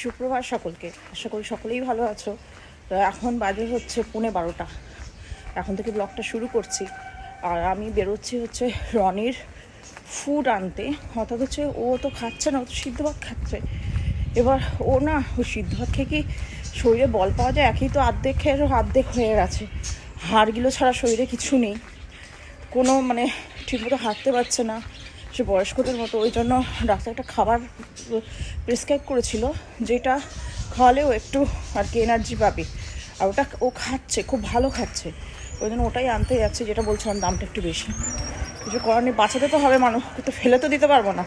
সুপ্রভাত সকলকে। আশা করি সকলেই ভালো আছো। তো এখন বাজে হচ্ছে পুনে বারোটা। এখন থেকে ব্লগটা শুরু করছি। আর আমি বেরোচ্ছি হচ্ছে রনির ফুড আনতে। অর্থাৎ হচ্ছে ও তো খাচ্ছে না, ও তো সিদ্ধ ভাত খাচ্ছে। এবার ও না, ও সিদ্ধ ভাত খেয়ে কি শরীরে বল পাওয়া যায়? একই তো অর্ধেক খেয়ে অর্ধেক হয়ে গেছে। হাড়গুলো ছাড়া শরীরে কিছু নেই। কোনো মানে ঠিকমতো হাঁটতে পারছে না। সে বয়স্কদের মতো, ওই জন্য ডাক্তার একটা খাবার প্রেসক্রাইব করেছিল, যেটা খাওয়ালে ও একটু আর কি এনার্জি পাবে। আর ওটা ও খাচ্ছে, খুব ভালো খাচ্ছে। ওই জন্য ওটাই আনতে যাচ্ছে, যেটা বলছিলাম দামটা একটু বেশি। কিছু করার নেই, বাঁচাতে তো হবে মানুষ, তো ফেলে তো দিতে পারব না।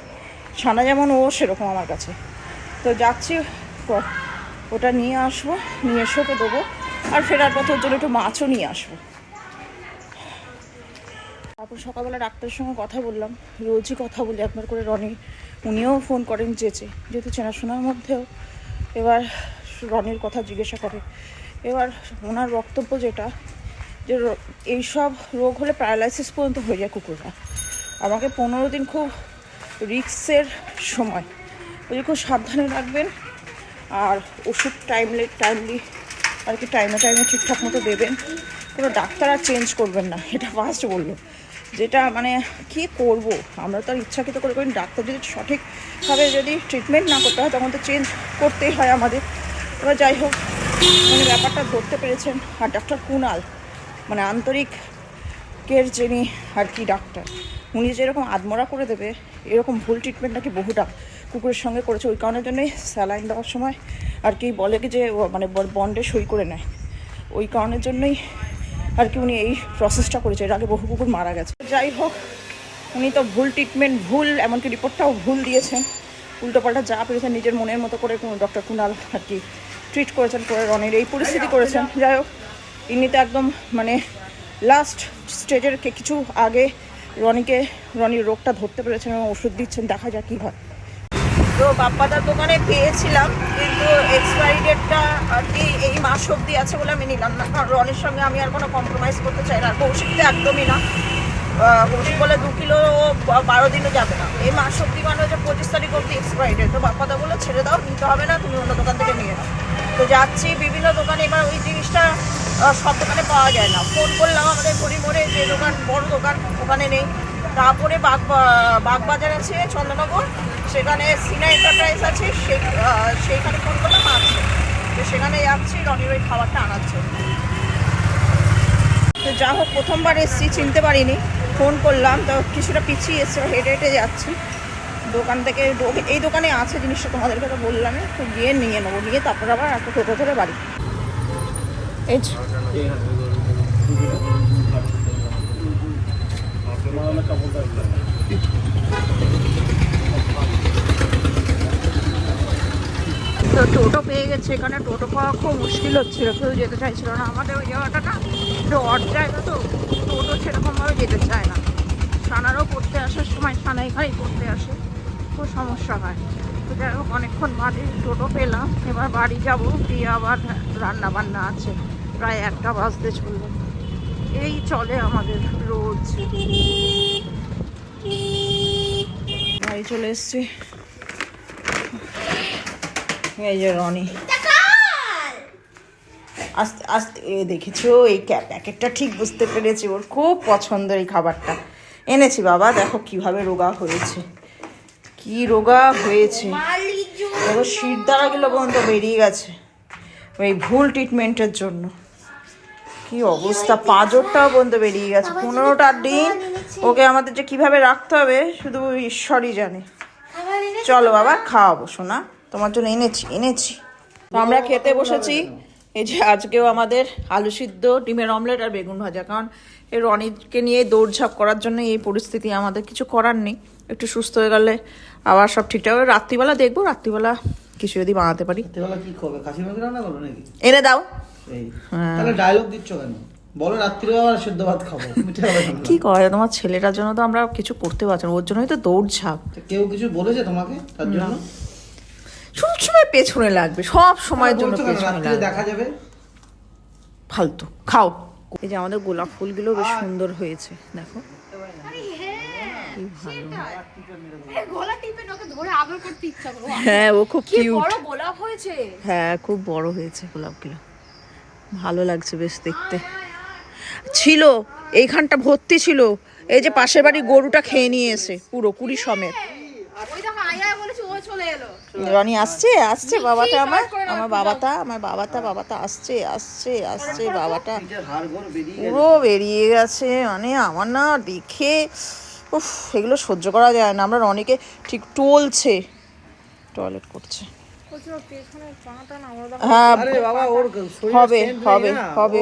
ছানা যেমন ও সেরকম আমার কাছে। তো যাচ্ছি ওটা নিয়ে আসব, নিয়ে এসে ওকে দেবো। আর ফেরার পথে ওর জন্য একটু মাছও নিয়ে আসব। তারপর সকালবেলা ডাক্তারের সঙ্গে কথা বললাম। রোজই কথা বলি একবার করে রনি, উনিও ফোন করেন চেয়েছে যেহেতু চেনাশোনার মধ্যেও। এবার রনির কথা জিজ্ঞাসা করে। এবার ওনার বক্তব্য যেটা, যে এইসব রোগ হলে প্যারালাইসিস পর্যন্ত হয়ে যায় কুকুররা। আমাকে পনেরো দিন খুব রিক্সের সময়। ওই খুব সাবধানে রাখবেন, আর ওষুধ টাইমলি টাইমলি আর কি টাইমে টাইমে ঠিকঠাক মতো দেবেন। কোনো ডাক্তার আর চেঞ্জ করবেন না, এটা ফার্স্ট বলল। যেটা মানে কি করব? আমরা তো আর ইচ্ছাকৃত করে করি ডাক্তার যদি সঠিকভাবে যদি ট্রিটমেন্ট না করতে হয়, তখন তো চেঞ্জ করতেই হয় আমাদের। এবার যাই হোক, উনি ব্যাপারটা ধরতে পেরেছেন। আর ডাক্তার কুনাল মানে আন্তরিক কের যিনি আর কি ডাক্তার, উনি যেরকম আদমরা করে দেবে, এরকম ভুল ট্রিটমেন্ট নাকি বহুটা কুকুরের সঙ্গে করেছে, ওই কারণের জন্যই স্যালাইন দেওয়ার সময় আর কি বলে কি যে মানে বন্ডে সই করে নেয়। ওই কারণের জন্যই আর কি উনি এই প্রসেসটা করেছে। এর আগে বহু কুকুর মারা গেছে। যাই হোক, উনি তো ভুল ট্রিটমেন্ট ভুল, এমনকি রিপোর্টটাও ভুল দিয়েছেন উল্টোপাল্টা যা পেরেছেন নিজের মনের মতো করে ডক্টর কুনাল আর কি ট্রিট করেছেন, করে রনির এই পরিস্থিতি করেছেন। যাই হোক, ইনি তো একদম মানে লাস্ট স্টেজের কিছু আগে রনিকে, রনির রোগটা ধরতে পেরেছেন এবং ওষুধ দিচ্ছেন, দেখা যাক কী হয়। তো বাপ্পাদার দোকানে পেয়েছিলাম, কিন্তু এক্সপায়ারি ডেটটা আর কি এই মাস অবধি আছে বলে আমি নিলাম না। কারণ রনির সঙ্গে আমি আর কোনো কম্প্রোমাইজ করতে চাই না, আর কৌশিক তো একদমই না। কৌশিক বলে দু কিলো বারো দিনও যাবে না। এই মাস অবধি মানে হচ্ছে পঁচিশ তারিখ অবধি এক্সপায়ারি ডেট তো বাপ্পাদা বলে ছেড়ে দাও, নিতে হবে না, তুমি অন্য দোকান থেকে নিয়ে নাও। তো যাচ্ছি বিভিন্ন দোকানে, এবার ওই জিনিসটা সব দোকানে পাওয়া যায় না। ফোন করলাম আমাদের পরিমরে যে দোকান বড় দোকান, ওখানে নেই। তারপরে বাগ বাগবাজার আছে, চন্দ্রনগর। সেখানে সিনা এন্টারপ্রাইজ আছে আহ, সেইখানে ফোন করলাম আছে তো সেখানে যাচ্ছি রনির ওই খাবারটা আনার জন্য তো যা হোক প্রথমবার এসেছি চিনতে পারিনি। ফোন করলাম তো কিছুটা পিছিয়ে এসছে হেঁটে হেঁটে যাচ্ছি। দোকান থেকে এই দোকানে আছে জিনিসটা তোমাদেরকে তো বললাম তো গিয়ে নিয়ে নেব নিয়ে তারপর আবার একটা টোটো ধরে বাড়ি। এই তো টোটো পেয়ে গেছে। এখানে টোটো পাওয়া খুব মুশকিল হচ্ছিল, কেউ যেতে চাইছিল না। আমাদের ওই জায়গাটা না একটু অড জায়গা তো, টোটো সেরকমভাবে যেতে চায় না। সানারও পড়তে আসার সময় সানা এখানেই পড়তে আসে, খুব সমস্যা হয়। তো যাই হোক, অনেকক্ষণ বাদে টোটো পেলাম, এবার বাড়ি যাব, দিয়ে আবার রান্না বান্না আছে, প্রায় একটা বাজতে চলবে এই চলে আমাদের রোজ। বাড়ি চলে এসছি। এই যে রনি। আস্তে আস্তে দেখেছ এই প্যাকেটটা ঠিক বুঝতে পেরেছি। ওর খুব পছন্দের এই খাবারটা। এনেছি বাবা দেখো কীভাবে রোগা হয়েছে। কি রোগা হয়েছে। দেখো শির দ্বারাগুলো পর্যন্ত বেরিয়ে গেছে। ওই ভুল ট্রিটমেন্টের জন্য। কি অবস্থা পাঁজরটাও পর্যন্ত বেরিয়ে গেছে। পনেরোটা দিন ওকে আমাদের যে কীভাবে রাখতে হবে শুধু ঈশ্বরই জানে। চলো বাবা খাওয়াবো শোনা। তোমার জন্য এনেছি এনেছি। তো আমরা খেতে বসেছি। এই যে আজকেও আমাদের আলু সিদ্ধ ডিমের অমলেট আর বেগুন ভাজা। কারণ এই রনিকে নিয়ে দৌড়ঝাঁপ করার জন্য এই পরিস্থিতি আমাদের কিছু করার নেই। একটু সুস্থ হয়ে গেলে আবার সব ঠিকঠাক হবে। রাত্রিবেলা দেখব রাত্রিবেলা কিছু যদি বানাতে পারি। এনে দাও। হ্যাঁ। তাহলে ডায়লগ দিচ্ছ কেন? বলো রাত্রিরে আবার ভাত খাব। মিঠে হবে কেন? কি করে তোমার ছেলেটার জন্য তো আমরা কিছু করতে পারছি না। ওর জন্যই তো দৌড়ঝাঁপ। কেউ কিছু বলেছে তোমাকে তার জন্য? সব সময় পেছনে লাগবে সব সময়ের জন্য পেছনে লাগবে। দেখা যাবে? ফালতু খাও। এই যে আমাদের গোলাপ ফুলগুলো বেশ সুন্দর হয়েছে দেখো। ভালো। গলা টিপে ওকে ধরে আদর করতে ইচ্ছা করো। হ্যাঁ ও খুব কিউট গোলাপ হয়েছে। হ্যাঁ খুব বড় হয়েছে গোলাপগুলো। ভালো লাগছে বেশ দেখতে। ছিল এইখানটা ভর্তি ছিল। এই যে পাশের বাড়ি গরুটা খেয়ে নিয়ে এসে পুরো কুড়ি সমেত। রনি আসছে আসছে বাবাটা আমার আমার বাবাটা আমার বাবাটা বাবাটা আসছে আসছে আসছে বাবাটা। পুরো বেরিয়ে গেছে মানে আমার না দেখে উফ এগুলো সহ্য করা যায় না। আমরা রনিকে ঠিক টলছে টয়লেট করছে। হ্যাঁ আরে বাবা ওর শরীরে হবে, হবে, হবে।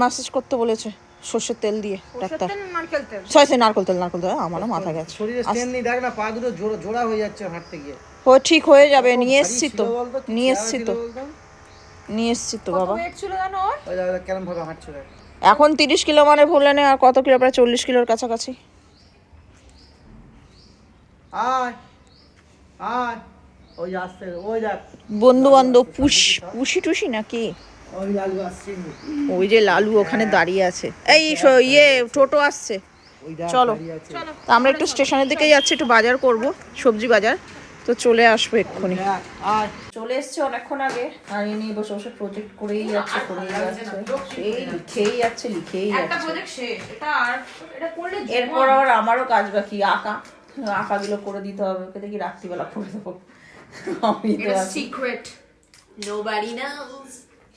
ম্যাসেজ করতে বলেছে। সর্ষের তেল দিয়ে ডাক্তার নারকেল তেল? সরি সরি নারকল তেল নারকল তেল। আমারও মাথা গেছে। শরীরে স্ট্রেন নেই দেখ না পা দুটো জোড়া জোড়া হয়ে যাচ্ছে হাঁটতে গিয়ে। ও ঠিক হয়ে যাবে নিয়ে এসছি তো। নিয়ে এসছি তো। নিয়ে এসছি তো বাবা। ভাবে এখন তিরিশ কিলো মানে ভুলে নে আর কত কিলো? প্রায় চল্লিশ কিলোর কাছাকাছি। বন্ধু বান্ধব পুষ পুষি টুসি নাকি? ওই যে লালু ওখানে দাঁড়িয়ে আছে। এই ইয়ে টোটো আসছে। চলো। দাঁড়িয়ে আছে। তা আমরা একটু স্টেশনের দিকে যাচ্ছি একটু বাজার করব সবজি বাজার। তো চলে আসব এক্ষুনি। আয়। চলে এসছে অনেকক্ষণ আগে। আর এ নিয়ে বসে বসে প্রজেক্ট করেই যাচ্ছে করেই যাচ্ছে। সেই লিখেই যাচ্ছে লিখেই একটা যাচ্ছে। প্রজেক্ট শেষ। এটা আর এটা করলে এরপর আবার আমারও কাজ বাকি আঁকা। আঁকাগুলো করে দিতে হবে ওকে দেখি রাত্রিবেলা করে দেবো। আমি তো সিক্রেট নোবডি নোস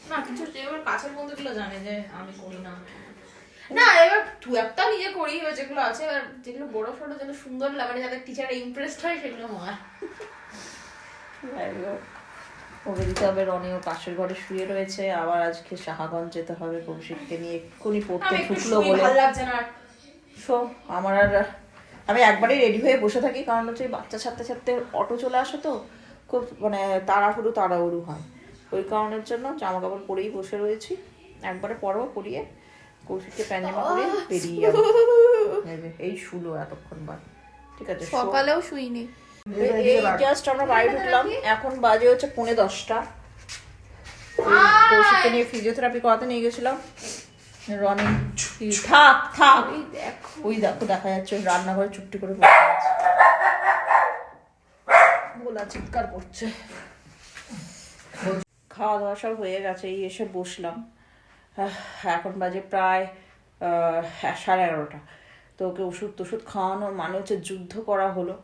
না কিছু এবার কাছের বন্ধুগুলো জানে যে আমি করি না। না এবার দু একটা নিজে করি এবার যেগুলো আছে এবার যেগুলো বড় সড়ো যেগুলো সুন্দর লাগে মানে যাদের টিচার ইমপ্রেসড হয় সেগুলো হয়। হোক, ওকে দিতে হবে রনিও পাশের ঘরে শুয়ে রয়েছে আবার আজকে সাহাগঞ্জ যেতে হবে কৌশিককে নিয়ে এক্ষুনি পড়তে আমি ঢুকলো বলে। ভালো লাগছে না আর। শো আমার আর আমি একবারই রেডি হয়ে বসে থাকি কারণ হচ্ছে বাচ্চা ছাড়তে ছাড়তে অটো চলে আসে তো খুব মানে তাড়াহুড়ো তাড়াহুড়ো হয়। ওই কারণের জন্য জামা কাপড় পরেই বসে রয়েছি। একবারে পরবো পরিয়ে কৌশিককে প্যান্জামা করে বেরিয়ে যাব। এই শুলো এতক্ষণ বাদ ঠিক আছে সকালেও শুইনি। এই জাস্ট আমরা বাড়ি ঢুকলাম। এখন বাজে হচ্ছে পৌনে দশটা। কৌশিককে নিয়ে ফিজিওথেরাপি করাতে নিয়ে গেছিলাম। রনি থাক থাক। ওই দেখো দেখা যাচ্ছে রান্নাঘরে চুপটি করে বসে আছে। গোলা চিৎকার করছে। খাওয়া দাওয়া সব হয়ে গেছে এই এসে বসলাম। এখন বাজে প্রায় আহ, সাড়ে এগারোটা। তো ওকে ওষুধ টষুধ খাওয়ানো মানে হচ্ছে যুদ্ধ করা হলো।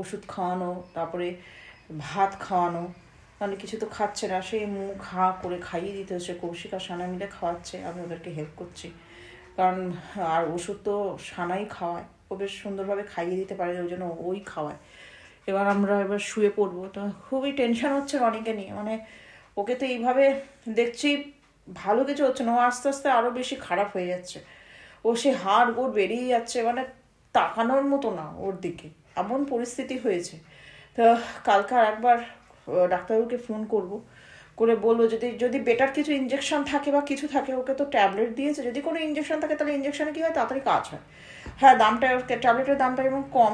ওষুধ খাওয়ানো তারপরে ভাত খাওয়ানো মানে কিছু তো খাচ্ছে না। সেই মুখ হা করে খাইয়ে দিতে হচ্ছে কৌশিক আর সানা মিলে খাওয়াচ্ছে আমি ওদেরকে হেল্প করছি। কারণ আর ওষুধ তো সানাই খাওয়ায়। ও বেশ সুন্দরভাবে খাইয়ে দিতে পারে ওই জন্য ওই খাওয়ায়। এবার আমরা এবার শুয়ে পড়ব। তো খুবই টেনশন হচ্ছে রনিকে নিয়ে। মানে ওকে তো এইভাবে দেখছি ভালো কিছু হচ্ছে না, ও আস্তে আস্তে আরও বেশি খারাপ হয়ে যাচ্ছে। ও সে হাড় গোড় বেরিয়ে যাচ্ছে মানে তাকানোর মতো না ওর দিকে। এমন পরিস্থিতি হয়েছে। তো কালকে আর একবার ডাক্তারবাবুকে ফোন করব। করে বলব যদি যদি বেটার কিছু ইঞ্জেকশন থাকে বা কিছু থাকে, ওকে তো ট্যাবলেট দিয়েছে। যদি কোনো ইঞ্জেকশন থাকে, তাহলে ইঞ্জেকশনে কী হয়? তাড়াতাড়ি কাজ হয়। হ্যাঁ দামটা ট্যাবলেটের দামটা এবং কম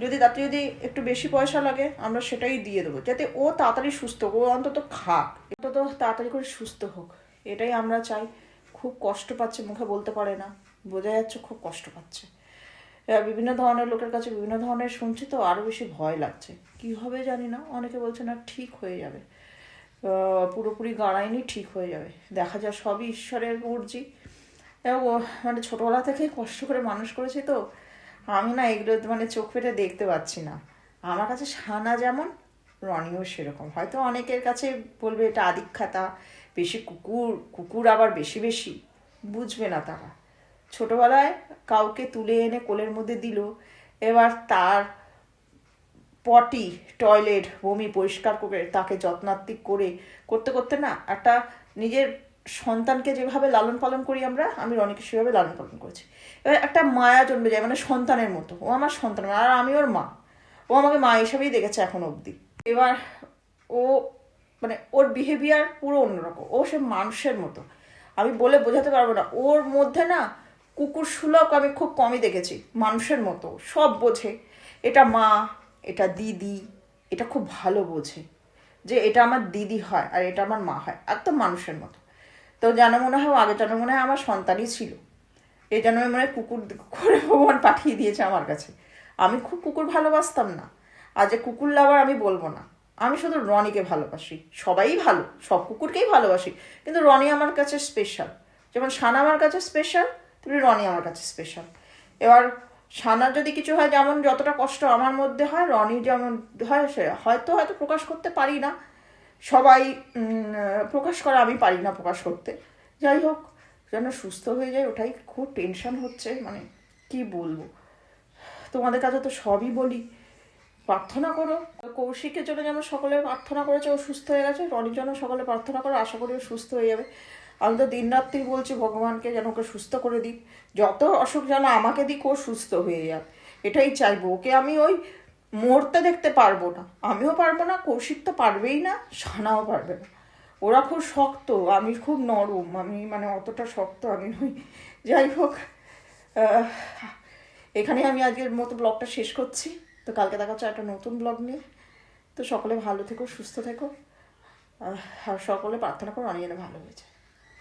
যদি তাতে যদি একটু বেশি পয়সা লাগে, আমরা সেটাই দিয়ে দেবো। যাতে ও তাড়াতাড়ি সুস্থ হোক, ও অন্তত খাক, অন্তত তাড়াতাড়ি করে সুস্থ হোক। এটাই আমরা চাই। খুব কষ্ট পাচ্ছে, মুখে বলতে পারে না। বোঝা যাচ্ছে খুব কষ্ট পাচ্ছে। বিভিন্ন ধরনের লোকের কাছে বিভিন্ন ধরনের শুনছি তো আরও বেশি ভয় লাগছে। কি হবে জানি না, অনেকে বলছে না ঠিক হয়ে যাবে। পুরোপুরি গাড়াইনি, ঠিক হয়ে যাবে। দেখা যায় সবই ঈশ্বরের মর্জি। মানে ছোটবেলা থেকে কষ্ট করে মানুষ করেছি তো। আমি না এগুলো মানে চোখ পেটে দেখতে পাচ্ছি না। আমার কাছে সানা যেমন, রনিও সেরকম। হয়তো অনেকের কাছে বলবে এটা আদিক্ষাতা বেশি কুকুর কুকুর আবার বেশি বেশি। বুঝবে না তারা। ছোটবেলায় কাউকে তুলে এনে কোলের মধ্যে দিল, এবার তার পটি, টয়লেট, বমি পরিষ্কার করে তাকে যত্নাত্তিক করে, করতে করতে না একটা নিজের সন্তানকে যেভাবে লালন পালন করি আমরা, আমি রনিকে সেভাবে লালন পালন করেছি। এবার একটা মায়া জন্মে যায় মানে সন্তানের মতো। ও আমার সন্তান, আর আমি ওর মা। ও আমাকে মা হিসাবেই দেখেছে এখন অবধি। এবার ও মানে ওর বিহেভিয়ার পুরো অন্যরকম। ও সে মানুষের মতো। আমি বলে বোঝাতে পারব না। ওর মধ্যে না কুকুর সুলভ আমি খুব কমই দেখেছি। মানুষের মতো। সব বোঝে। এটা মা, এটা দিদি, এটা খুব ভালো বোঝে। যে এটা আমার দিদি হয় আর এটা আমার মা হয়। একদম মানুষের মতো। তো যেন মনে হয় আগে যেন মনে হয় আমার সন্তানই ছিল। এই জন্য মনে হয় কুকুর করে ভগবান পাঠিয়ে দিয়েছে আমার কাছে। আমি খুব কুকুর ভালোবাসতাম না। আর যে কুকুর লাভার আমি বলব না। আমি শুধু রনিকে ভালোবাসি। সবাই ভালো, সব কুকুরকেই ভালোবাসি। কিন্তু রনি আমার কাছে স্পেশাল যেমন সানা আমার কাছে স্পেশাল তেমনি রনি আমার কাছে স্পেশাল এবার সানার যদি কিছু হয়, যেমন যতটা কষ্ট আমার মধ্যে হয়, রনি যেমন হয়, সে হয়তো হয়তো প্রকাশ করতে পারি না। সবাই প্রকাশ করা আমি পারি না প্রকাশ করতে। যাই হোক, যেন সুস্থ হয়ে যায় ওটাই খুব টেনশন হচ্ছে মানে কি বলব। তোমাদের কাছে তো সবই বলি, প্রার্থনা করো। কৌশিকের জন্য যেন সকলে প্রার্থনা করেছে, ও সুস্থ হয়ে গেছে। রনির জন্য সকলে প্রার্থনা করো, আশা করি ও সুস্থ হয়ে যাবে। আমি তো দিন রাত্রি বলছি, ভগবানকে যেন ওকে সুস্থ করে দিক। যত অসুখ যেন আমাকে দিক, ও সুস্থ হয়ে যাক। এটাই চাইব। ওকে আমি ওই মরতে দেখতে পারব না। আমিও পারব না, কৌশিক তো পারবেই না সানাও পারবে না। ওরা খুব শক্ত, আমি খুব নরম, আমি মানে অতটা শক্ত আমি নই। যাই হোক এখানে আমি আজকের মতো ব্লগটা শেষ করছি। তো কালকে দেখা হচ্ছে একটা নতুন ব্লগ নিয়ে। তো সকলে ভালো থেকো, সুস্থ থেকো। আর সকলে প্রার্থনা করো অনেক যেন ভালো হয়েছে